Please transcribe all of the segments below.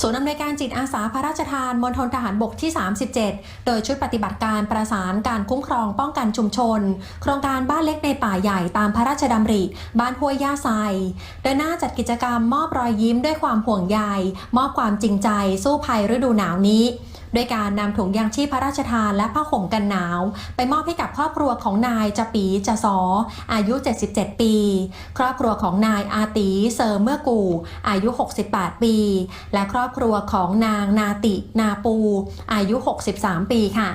ศูนย์อำนวยการจิตอาสาพระราชทานมณฑลทหารบกที่ 37 โดยชุดปฏิบัติการประสานการคุ้มครองป้องกันชุมชน โครงการบ้านเล็กในป่าใหญ่ตามพระราชดำริ บ้านห้วยย่าไซเดินหน้าจัดกิจกรรมมอบรอยยิ้มด้วยความห่วงใยมอบความจริงใจสู้ภัยฤดูหนาวนี้ ด้วยการนำถุงยางชีพพระราชทานและผ้าห่มกันหนาว ไปมอบให้กับครอบครัวของนายจปีจะซอ อายุ 77 ปี ครอบครัวของนายอาตีเซอร์เมื่อกู อายุ 68 ปี และครอบครัวของนางนาตินาปู อายุ 63 ปีค่ะ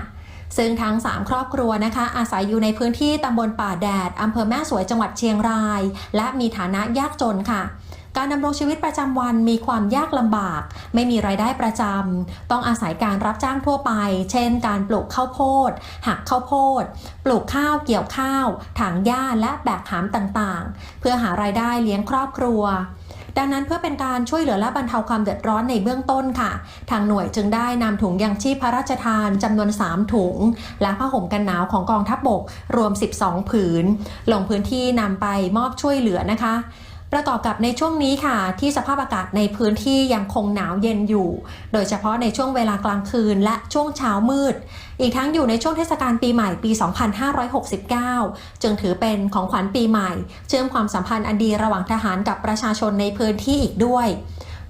ซึ่งทั้ง 3 ครอบครัวนะคะ อาศัยอยู่ในพื้นที่ตำบลป่าแดดอำเภอแม่สวยจังหวัดเชียงราย และมีฐานะยากจนค่ะ การดำรงชีวิตประจำวันมีความยากลำบาก ไม่มีรายได้ประจำต้องอาศัยการรับจ้างทั่วไป เช่น การปลูกข้าวโพดหักข้าวโพด ปลูกข้าวเกี่ยวข้าวถางหญ้าและแบกหามต่างๆ เพื่อหารายได้เลี้ยงครอบครัวดังนั้นเพื่อเป็นการช่วยเหลือและบรรเทาความเดือดร้อนในเบื้องต้นค่ะ ทางหน่วยจึงได้นำถุงยางชีพพระราชทานจำนวน 3 ถุง และผ้าห่มกันหนาวของกองทัพบบกรวม 12 ผืน ลงพื้นที่นำไปมอบช่วยเหลือนะคะ ประกอบกับในช่วงนี้ค่ะ ที่สภาพอากาศในพื้นที่ยังคงหนาวเย็นอยู่ โดยเฉพาะในช่วงเวลากลางคืนและช่วงเช้ามืด อีกทั้งอยู่ในช่วงเทศกาลปีใหม่ปี 2569 จึงถือเป็นของขวัญปีใหม่ เชื่อมความสัมพันธ์อันดีระหว่างทหารกับประชาชนในพื้นที่อีกด้วย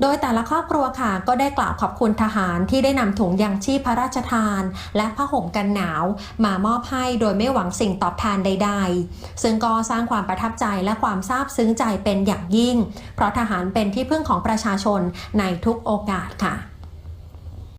โดยแต่ละครอบครัวค่ะ ก็ได้กล่าวขอบคุณทหารที่ได้นำถุงยางชีพพระราชทาน และผ้าห่มกันหนาว มามอบให้โดยไม่หวังสิ่งตอบแทนใด ๆ ซึ่งก็สร้างความประทับใจและความซาบซึ้งใจเป็นอย่างยิ่ง เพราะทหารเป็นที่พึ่งของประชาชนในทุกโอกาสค่ะ